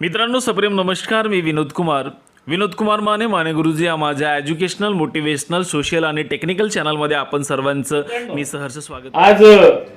मित्रांनो सप्रेम नमस्कार मी विनोद कुमार. विनोद कुमार माने माने गुरुजी या माझ्या एज्युकेशनल मोटिवेशनल सोशल आणि टेक्निकल चॅनलमध्ये आपण सर्वांचं मी सहर्ष स्वागत आज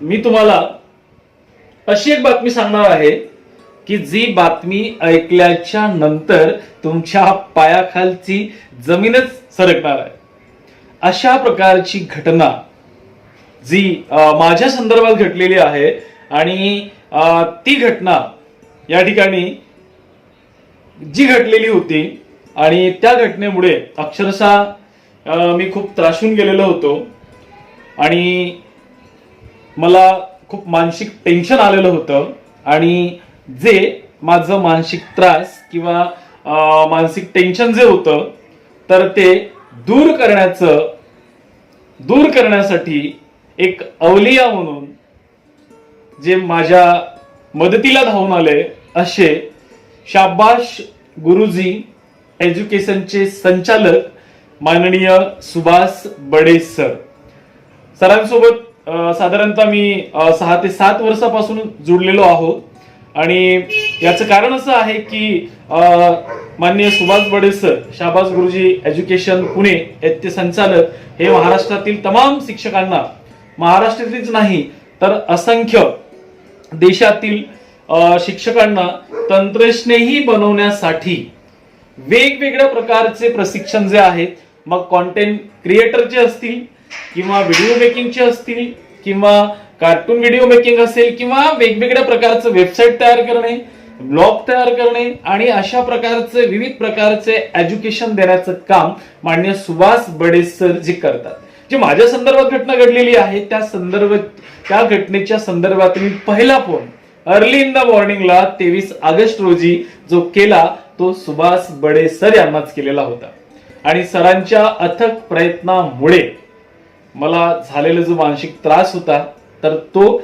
मी तुम्हाला अशी एक बातमी सांगणार आहे की जी बातमी ऐकल्याच्या नंतर तुमच्या पायाखालची जमीनच सरकणार आहे. अशा प्रकारची घटना जी माझ्या संदर्भात घडलेली आहे आणि ती घटना या ठिकाणी जी घडलेली होती आणि त्या घटनेमुळे अक्षरशः मी खूप त्रासून गेलेलो होतो आणि मला खूप मानसिक टेन्शन आलेलं होतं आणि जे माझं मानसिक त्रास किंवा मानसिक टेन्शन जे होतं तर ते दूर करण्याचं दूर करण्यासाठी एक अवलिया म्हणून जे माझ्या मदतीला धावून आले असे शाबाश गुरुजी एज्युकेशनचे संचालक माननीय सुभाष बडे सर. सरांसोबत साधारणतः मी सहा ते सात वर्षापासून जुडलेलो आहोत आणि याचं कारण असं आहे की माननीय सुभाष बडे सर शाबास गुरुजी एज्युकेशन पुणे येथे संचालक हे महाराष्ट्रातील तमाम शिक्षकांना महाराष्ट्रातीलच नाही तर असंख्य देशातील शिक्षकांना तंत्रस्नेही बनवण्यासाठी वेगवेगळ्या प्रकारचे प्रशिक्षण जे आहेत मग कॉन्टेंट क्रिएटरचे असतील किंवा व्हिडिओ मेकिंगचे असतील किंवा कार्टून व्हिडिओ मेकिंग असेल किंवा वेगवेगळ्या प्रकारचं वेबसाईट तयार करणे ब्लॉग तयार करणे आणि अशा प्रकारचे विविध प्रकारचे एज्युकेशन देण्याचं काम मान्य सुभाष बडे सर जे करतात. जी माझ्या संदर्भात घटना घडलेली आहे त्या संदर्भ त्या घटनेच्या संदर्भात मी पहिला फोन अर्ली इन द मॉर्निंगला तेवीस ऑगस्ट रोजी जो केला तो सुभाष बडे सर यांनाच केलेला होता. आणि सरांच्या अथक प्रयत्नामुळे मला झालेला जो मानसिक त्रास होता तर तो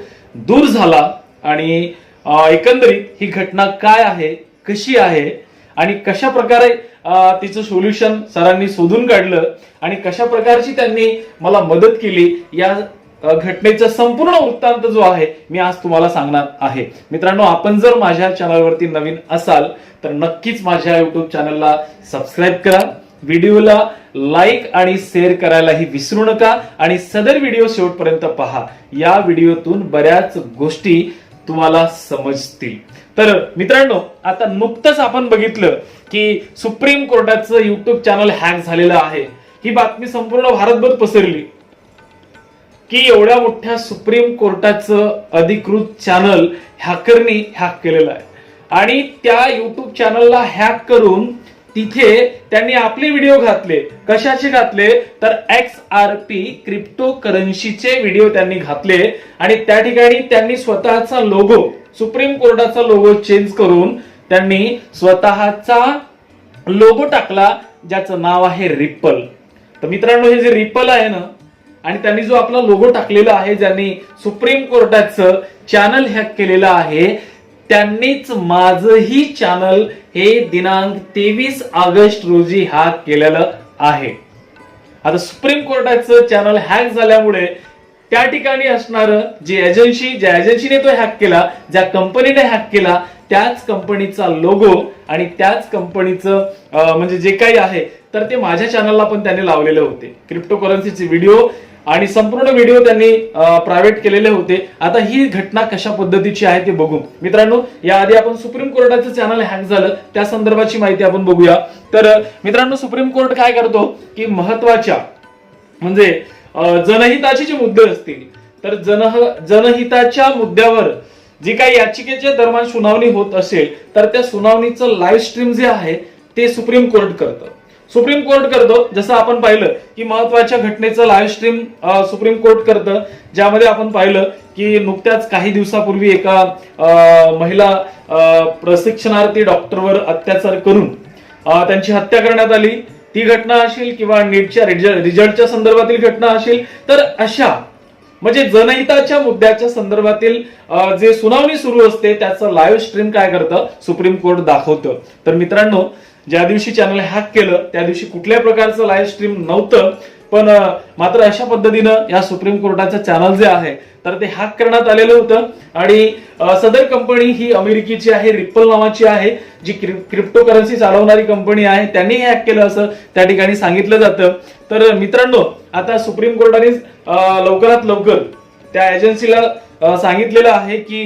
दूर झाला आणि एकंदरीत ही घटना काय आहे कशी आहे आणि कशा प्रकारे तिचं सोल्युशन सरांनी शोधून काढलं आणि कशा प्रकारची त्यांनी मला मदत केली या घटनेचा संपूर्ण वृत्तांत जो आहे मी आज तुम्हाला सांगणार आहे. मित्रांनो आपण जर माझ्या चॅनलवरती नवीन असाल तर नक्कीच माझ्या युट्यूब चॅनलला सबस्क्राईब करा. व्हिडिओला लाईक आणि शेअर करायलाही विसरू नका आणि सदर व्हिडिओ शेवटपर्यंत पहा. या व्हिडिओतून बऱ्याच गोष्टी तुम्हाला समजतील. तर मित्रांनो आता नुकतंच आपण बघितलं की सुप्रीम कोर्टाचं युट्यूब चॅनल हॅक झालेलं आहे. ही बातमी संपूर्ण भारतभर पसरली. की एवढ्या मोठ्या सुप्रीम कोर्टाचं अधिकृत चॅनल हॅकरनी हॅक केलेलं आहे. आणि त्या युट्यूब चॅनलला हॅक करून तिथे त्यांनी आपले व्हिडिओ घातले. कशाचे घातले? तर एक्स आर पी क्रिप्टो करन्सीचे व्हिडिओ त्यांनी घातले. आणि त्या ठिकाणी त्यांनी स्वतःचा लोगो सुप्रीम कोर्टाचा लोगो चेंज करून त्यांनी स्वतःचा लोगो टाकला ज्याचं नाव आहे रिपल तर मित्रांनो हे जे रिपल आहे ना आणि त्यांनी जो आपला लोगो टाकलेला आहे ज्यांनी सुप्रीम कोर्टाचं चॅनल हॅक केलेलं आहे त्यांनीच माझंही चॅनल हे दिनांक तेवीस ऑगस्ट रोजी हॅक केलेलं आहे. आता सुप्रीम कोर्टाचं चॅनल हॅक झाल्यामुळे त्या ठिकाणी असणार जी एजन्सी ज्या एजन्सीने तो हॅक केला ज्या कंपनीने हॅक केला त्याच कंपनीचा लोगो आणि त्याच कंपनीचं अं, म्हणजे जे काही आहे तर ते माझ्या चॅनलला पण त्यांनी लावलेले होते. क्रिप्टो करन्सीचे व्हिडिओ आणि संपूर्ण व्हिडिओ त्यांनी प्रायव्हेट केलेले होते. आता ही घटना कशा पद्धतीची आहे ते बघू मित्रांनो याआधी आपण सुप्रीम कोर्टाचं चॅनल हॅक झालं. त्या संदर्भाची माहिती आपण बघूया. तर मित्रांनो सुप्रीम कोर्ट काय करतो? की महत्त्वाच्या म्हणजे जनहिताचे जे मुद्दे असतील तर जन जनहिताच्या मुद्द्यावर जी काही याचिकेच्या दरम्यान सुनावणी होत असेल तर त्या सुनावणीचं लाईव्ह स्ट्रीम जे आहे ते सुप्रीम कोर्ट करतं. सुप्रीम कोर्ट करतो. जसं आपण पाहिलं की महत्त्वाच्या घटनेचं लाईव्ह स्ट्रीम सुप्रीम कोर्ट करतं. ज्यामध्ये आपण पाहिलं की नुकत्याच काही दिवसापूर्वी एका महिला प्रशिक्षणार्थी डॉक्टरवर अत्याचार करून त्यांची हत्या करण्यात आली. ती घटना असेल किंवा नीटच्या रिझल्टच्या संदर्भातील घटना असेल तर अशा म्हणजे जनहिताच्या मुद्द्याच्या संदर्भातील जे सुनावणी सुरू असते त्याचं लाईव्ह स्ट्रीम काय करतं? सुप्रीम कोर्ट दाखवतं. तर मित्रांनो ज्या दिवशी चॅनल हॅक केलं त्या दिवशी कुठल्या प्रकारचं लाईव्ह स्ट्रीम नव्हतं पण मात्र अशा पद्धतीनं या सुप्रीम कोर्टाचं चॅनल जे आहे तर ते हॅक करण्यात आलेलं होतं. आणि सदर कंपनी ही अमेरिकेची आहे रिपल नावाची आहे जी क्रिप्टो करन्सी चालवणारी कंपनी आहे त्यांनी हे हॅक केलं असं त्या ठिकाणी सांगितलं जातं. तर मित्रांनो आता सुप्रीम कोर्टाने लवकरात लवकर त्या एजन्सीला सांगितलेलं आहे की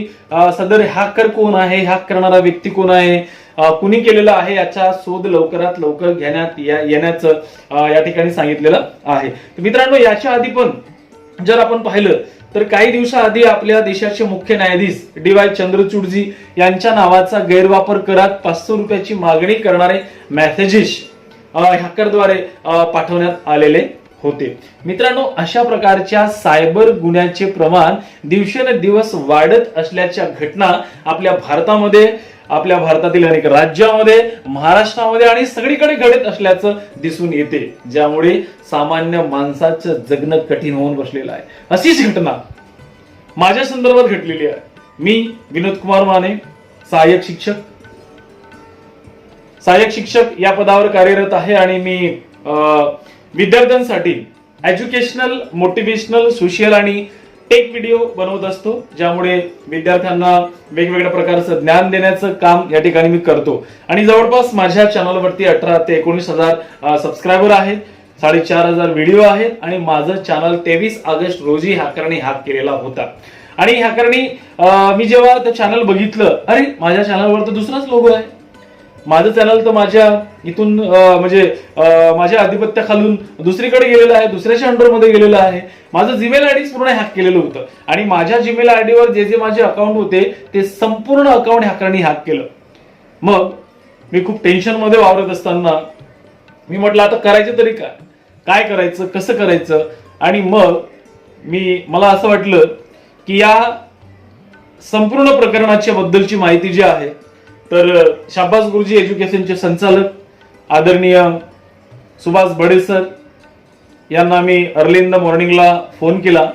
सदर हॅकर कोण आहे हॅक करणारा व्यक्ती कोण आहे कुणी केलेलं आहे याचा शोध लवकरात लवकर घेण्यात येण्याचं या ठिकाणी सांगितलेलं आहे. तर मित्रांनो याच्या आधी पण जर आपण पाहिलं तर काही दिवसाआधी आपल्या देशाचे मुख्य न्यायाधीश डी वाय चंद्रचूडजी यांच्या नावाचा गैरवापर करत पाचशे रुपयाची मागणी करणारे मेसेजेस हॅकरद्वारे पाठवण्यात आलेले होते. मित्रांनो अशा प्रकारच्या सायबर गुन्ह्याचे प्रमाण दिवसेंदिवस वाढत असल्याच्या घटना आपल्या भारतामध्ये आपल्या भारतातील अनेक राज्यामध्ये महाराष्ट्रामध्ये आणि सगळीकडे घडत असल्याचं दिसून येते. ज्यामुळे सामान्य माणसाचं जगणं कठीण होऊन बसलेलं आहे. अशीच घटना माझ्या संदर्भात घडलेली आहे. मी विनोद कुमार माने सहाय्यक शिक्षक. सहाय्यक शिक्षक या पदावर कार्यरत आहे आणि मी विद्यार्थ्यांसाठी एज्युकेशनल मोटिवेशनल सोशल आणि टेक व्हिडिओ बनवत असतो ज्यामुळे विद्यार्थ्यांना वेगवेगळ्या प्रकारचं ज्ञान देण्याचं काम या ठिकाणी मी करतो. आणि जवळपास माझ्या चॅनलवरती अठरा ते एकोणीस हजार सबस्क्रायबर आहेत. साडेचार हजार व्हिडिओ आहेत आणि माझं चॅनल तेवीस ऑगस्ट रोजी हॅकरणी हॅक केलेला होता. आणि हॅकरणी मी जेव्हा ते चॅनल बघितलं अरे माझ्या चॅनलवर तर दुसराच लोगो आहे. माझं चॅनल तर माझ्या इथून म्हणजे माझ्या आधिपत्याखालून दुसरीकडे गेलेलं आहे दुसऱ्याच्या अंडरमध्ये गेलेलं आहे. माझं जीमेल आयडी पूर्ण हॅक केलेलं होतं. आणि माझ्या जीमेल आयडीवर जे जे माझे अकाउंट होते ते संपूर्ण अकाउंट हॅकरांनी हॅक केलं. मग मी खूप टेन्शनमध्ये वावरत असताना मी म्हटलं आता करायचं तरी काय? काय करायचं? कसं करायचं? आणि मग मी मला असं वाटलं की या संपूर्ण प्रकरणाच्या बद्दलची माहिती जी आहे तर शाबास गुरुजी एज्युकेशनचे संचालक आदरणीय सुभाष बडे सर यांना मी अर्ली इन द मॉर्निंगला फोन केला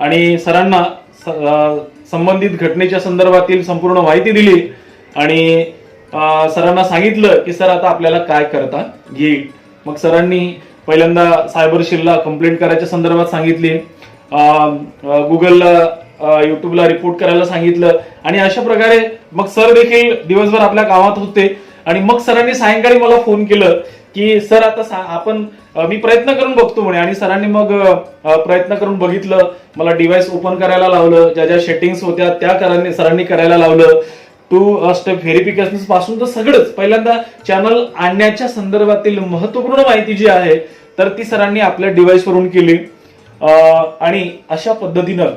आणि सरांना स- संबंधित घटनेच्या संदर्भातील संपूर्ण माहिती दिली आणि सरांना सांगितलं की सर आता आपल्याला काय करता येईल? मग सरांनी पहिल्यांदा सायबर शिलला कंप्लेंट करायच्या संदर्भात सांगितली. गुगलला युट्यूबला रिपोर्ट करायला सांगितलं. आणि अशा प्रकारे मग सर देखील दिवसभर आपल्या कामात होते. आणि मग सरांनी सायंकाळी मला फोन केलं की सर आता आपण मी प्रयत्न करून बघतो म्हणे. आणि सरांनी मग प्रयत्न करून बघितलं. मला डिव्हाइस ओपन करायला लावलं. ज्या ज्या सेटिंग्स होत्या त्या करांनी सरांनी करायला लावलं. टू स्टेप व्हेरिफिकेशनपासून तर सगळंच. पहिल्यांदा चॅनल आणण्याच्या संदर्भातील महत्त्वपूर्ण माहिती जी आहे तर ती सरांनी आपल्या डिव्हाइसवरून केली. आणि अशा पद्धतीनं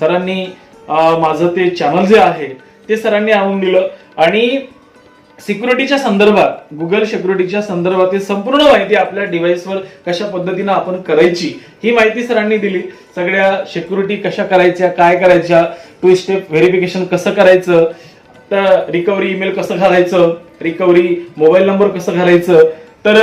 सरांनी माझं ते चॅनल जे आहे ते सरांनी आणून दिलं. आणि सिक्युरिटीच्या संदर्भात गुगल सिक्युरिटीच्या संदर्भातील संपूर्ण माहिती आपल्या डिव्हाइसवर कशा पद्धतीनं आपण करायची ही माहिती सरांनी दिली. सगळ्या सिक्युरिटी कशा करायच्या काय करायच्या टू स्टेप व्हेरिफिकेशन कसं करायचं तर रिकव्हरी ईमेल कसं घालायचं रिकव्हरी मोबाईल नंबर कसं घालायचं. तर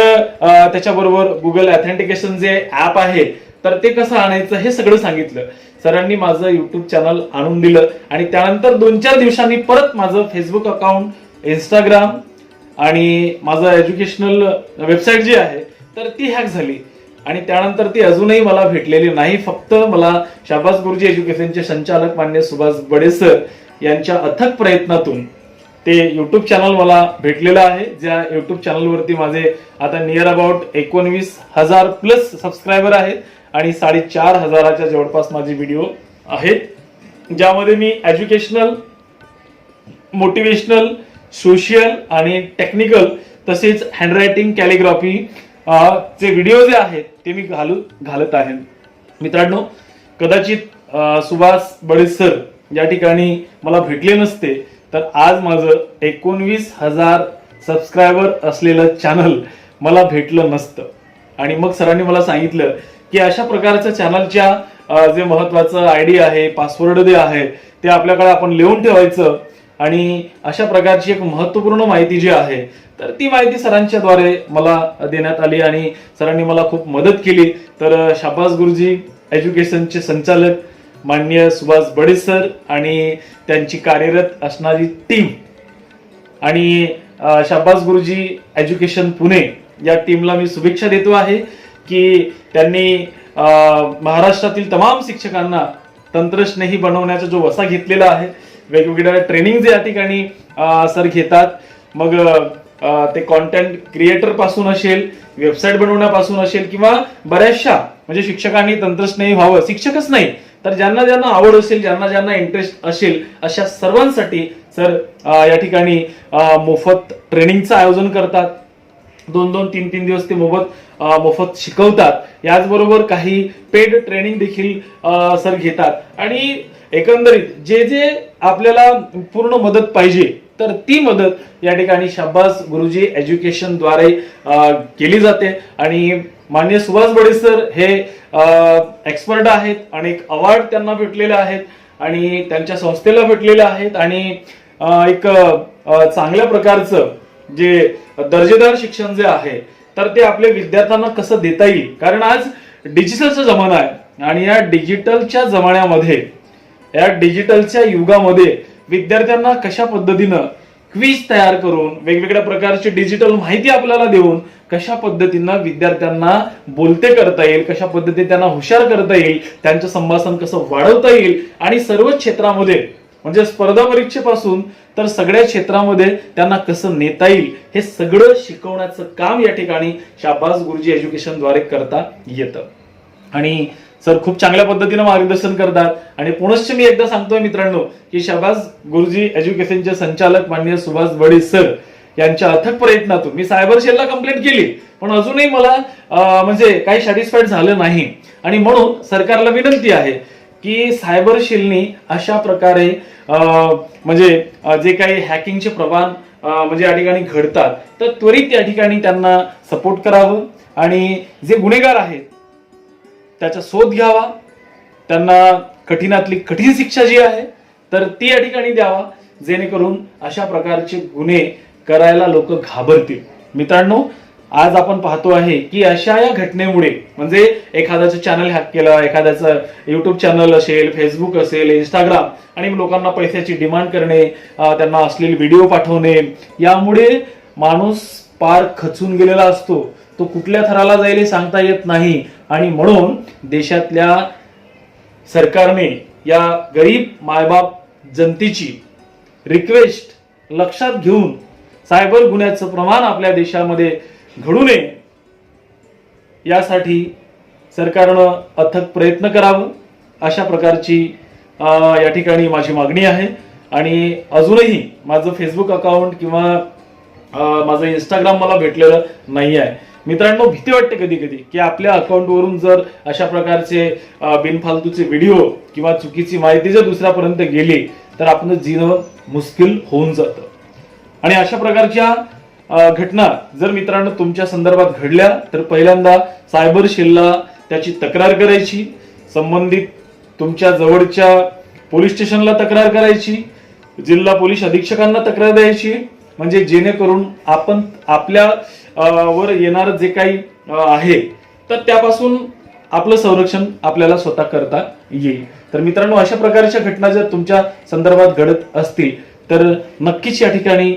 त्याच्याबरोबर गुगल ऑथेंटिकेशन जे ऍप आहे तर ते कसं आणायचं हे सगळं सांगितलं. सरांनी माझं युट्यूब चॅनल आणून दिलं आणि त्यानंतर दोन चार दिवसांनी परत माझं फेसबुक अकाउंट इंस्टाग्राम आणि माझं एज्युकेशनल वेबसाईट जी आहे तर ती हॅक झाली. आणि त्यानंतर ती अजूनही मला भेटलेली नाही. फक्त मला शाबास गुरुजी एज्युकेशनचे संचालक मान्य सुभाष बडे सर यांच्या अथक प्रयत्नातून ते युट्यूब चॅनल मला भेटलेलं आहे. ज्या युट्यूब चॅनलवरती माझे आता नियर अबाउट एकोणवीस हजार प्लस सबस्क्रायबर आहेत. आणि साडेचार हजाराच्या जवळपास माझे व्हिडिओ आहेत. ज्यामध्ये मी एज्युकेशनल मोटिवेशनल सोशियल आणि टेक्निकल तसेच हँडरायटिंग कॅलिग्राफी चे व्हिडिओ जे आहेत ते मी घालू घालत आहे. मित्रांनो कदाचित सुभाष बडे सर या ठिकाणी मला भेटले नसते तर आज माझं एकोणवीस हजार सबस्क्रायबर असलेलं चॅनल मला भेटलं नसतं. आणि मग सरांनी मला सांगितलं की अशा प्रकारच्या चॅनलच्या जे महत्वाचं आय डी आहे पासवर्ड जे आहे ते आपल्याकडे आपण लिहून ठेवायचं आणि अशा प्रकारची एक महत्त्वपूर्ण माहिती जी आहे तर ती माहिती सरांच्या द्वारे मला देण्यात आली आणि सरांनी मला खूप मदत केली. तर शाबास गुरुजी एज्युकेशनचे संचालक मान्य सुभाष बडे सर आणि त्यांची कार्यरत असणारी टीम आणि शाबास गुरुजी एज्युकेशन पुणे या टीमला मी शुभेच्छा देतो आहे. की त्यांनी महाराष्ट्रातील तमाम शिक्षकांना तंत्रस्नेही बनवण्याचा जो वसा घेतलेला आहे वेगवेगळ्या ट्रेनिंग या ठिकाणी सर घेतात. मग ते कॉन्टेंट क्रिएटरपासून असेल वेबसाईट बनवण्यापासून असेल किंवा बऱ्याचशा म्हणजे शिक्षकांनी तंत्रस्नेही व्हावं शिक्षकच नाही तर ज्यांना ज्यांना आवड असेल ज्यांना ज्यांना इंटरेस्ट असेल अशा सर्वांसाठी सर या ठिकाणी मोफत ट्रेनिंगचं आयोजन करतात. दोन दोन तीन तीन दिवस ते मोफत मोफत शिकवतात. याचबरोबर काही पेड ट्रेनिंग देखील सर घेतात. आणि एकंदरीत जे जे आपल्याला पूर्ण मदत पाहिजे तर ती मदत या ठिकाणी शाब्बास गुरुजी एज्युकेशनद्वारे केली जाते. आणि मान्य सुभाष बडे सर हे एक्सपर्ट आहेत आणि एक अवॉर्ड त्यांना भेटलेले आहेत आणि त्यांच्या संस्थेला भेटलेले आहेत. आणि एक चांगल्या प्रकारचं जे दर्जेदार शिक्षण जे आहे तर ते आपल्या विद्यार्थ्यांना कसं देता येईल? कारण आज डिजिटलचा जमाना आहे आणि या डिजिटलच्या जमान्यामध्ये या डिजिटलच्या युगामध्ये विद्यार्थ्यांना कशा पद्धतीनं क्विज तयार करून वेगवेगळ्या प्रकारची डिजिटल माहिती आपल्याला देऊन कशा पद्धतीनं विद्यार्थ्यांना बोलते करता येईल कशा पद्धतीने त्यांना हुशार करता येईल त्यांचं संभाषण कसं वाढवता येईल आणि सर्वच क्षेत्रामध्ये म्हणजे स्पर्धा परीक्षेपासून तर सगळ्या क्षेत्रामध्ये त्यांना कसं नेता येईल हे सगळं शिकवण्याचं काम या ठिकाणी शाबास गुरुजी एज्युकेशनद्वारे करता येतं. आणि सर खूप चांगल्या पद्धतीनं मार्गदर्शन करतात. आणि पुनश्च मी एकदा सांगतोय मित्रांनो की शाबास गुरुजी एज्युकेशनचे संचालक माननीय सुभाष बडे सर यांच्या अथक प्रयत्नातून मी सायबर सेलला कंप्लेंट केली पण अजूनही मला म्हणजे काही सॅटिस्फाईड झालं नाही. आणि म्हणून सरकारला विनंती आहे की सायबर शिलनी अशा प्रकारे अं, म्हणजे जे काही हॅकिंगचे प्रमाण म्हणजे या ठिकाणी घडतात तर त्वरित या ठिकाणी त्यांना सपोर्ट करावं आणि जे गुन्हेगार आहेत त्याचा शोध घ्यावा. त्यांना कठीणातली कठीण शिक्षा जी आहे तर ती या ठिकाणी द्यावा जेणेकरून अशा प्रकारचे गुन्हे करायला लोक घाबरतील. मित्रांनो आज आपण पाहतो आहे की अशा या घटनेमुळे म्हणजे एखाद्याचं चॅनल हॅक केलं एखाद्याचं युट्यूब चॅनल असेल फेसबुक असेल इंस्टाग्राम आणि लोकांना पैशाची डिमांड करणे त्यांना असलेले व्हिडिओ पाठवणे यामुळे माणूस पार खचून गेलेला असतो. तो कुठल्या थराला जाईल हे सांगता येत नाही. आणि म्हणून देशातल्या सरकारने या गरीब मायबाप जनतेची रिक्वेस्ट लक्षात घेऊन सायबर गुन्ह्याचं प्रमाण आपल्या देशामध्ये घडू नये. यासाठी सरकारनं अथक प्रयत्न करावं. अशा प्रकारची या ठिकाणी माझी मागणी आहे. आणि अजूनही माझं फेसबुक अकाउंट किंवा माझं इंस्टाग्राम मला भेटलेलं नाही आहे. मित्रांनो भीती वाटते कधी कधी की आपल्या अकाउंटवरून जर अशा प्रकारचे बिनफालतूचे व्हिडिओ किंवा चुकीची माहिती जर दुसऱ्यापर्यंत गेली तर आपलं जीवन मुश्किल होऊन जातं. आणि अशा प्रकारच्या घटना जर मित्रांनो तुमच्या संदर्भात घडल्या तर पहिल्यांदा सायबर सेलला त्याची तक्रार करायची संबंधित तुमच्या जवळच्या पोलीस स्टेशनला तक्रार करायची जिल्हा पोलीस अधीक्षकांना तक्रार द्यायची म्हणजे जेणेकरून आपण आपल्या वर येणारं जे काही आहे तर त्यापासून आपलं संरक्षण आपल्याला स्वतः करता येईल. तर मित्रांनो अशा प्रकारच्या घटना जर तुमच्या संदर्भात घडत असतील तर नक्कीच या ठिकाणी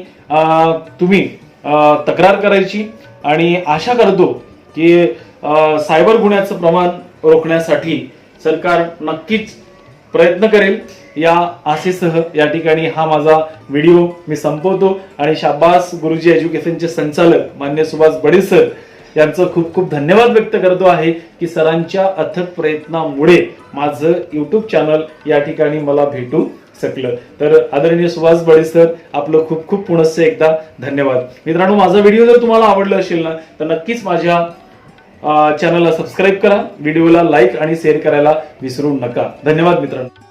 तुम्ही तक्रार करायची आणि आशा करतो की सायबर गुन्ह्याचं प्रमाण रोखण्यासाठी सरकार नक्कीच प्रयत्न करेल या आशेसह. या ठिकाणी हा माझा व्हिडिओ मी संपवतो आणि शाबास गुरुजी एज्युकेशनचे संचालक मान्य सुभाष बडे सर यांचं खूप खूप धन्यवाद व्यक्त करतो आहे की सरांच्या अथक प्रयत्नामुळे माझं यूट्यूब चॅनल या ठिकाणी मला भेटू शकलं तर आदरणीय सुभाष बळी सर आपलं खूप खूप पुनश्च एकदा धन्यवाद. मित्रांनो माझा व्हिडिओ जर तुम्हाला आवडला असेल ना तर नक्कीच माझ्या चॅनलला सबस्क्राईब करा. व्हिडिओला लाईक आणि शेअर करायला विसरू नका. धन्यवाद मित्रांनो.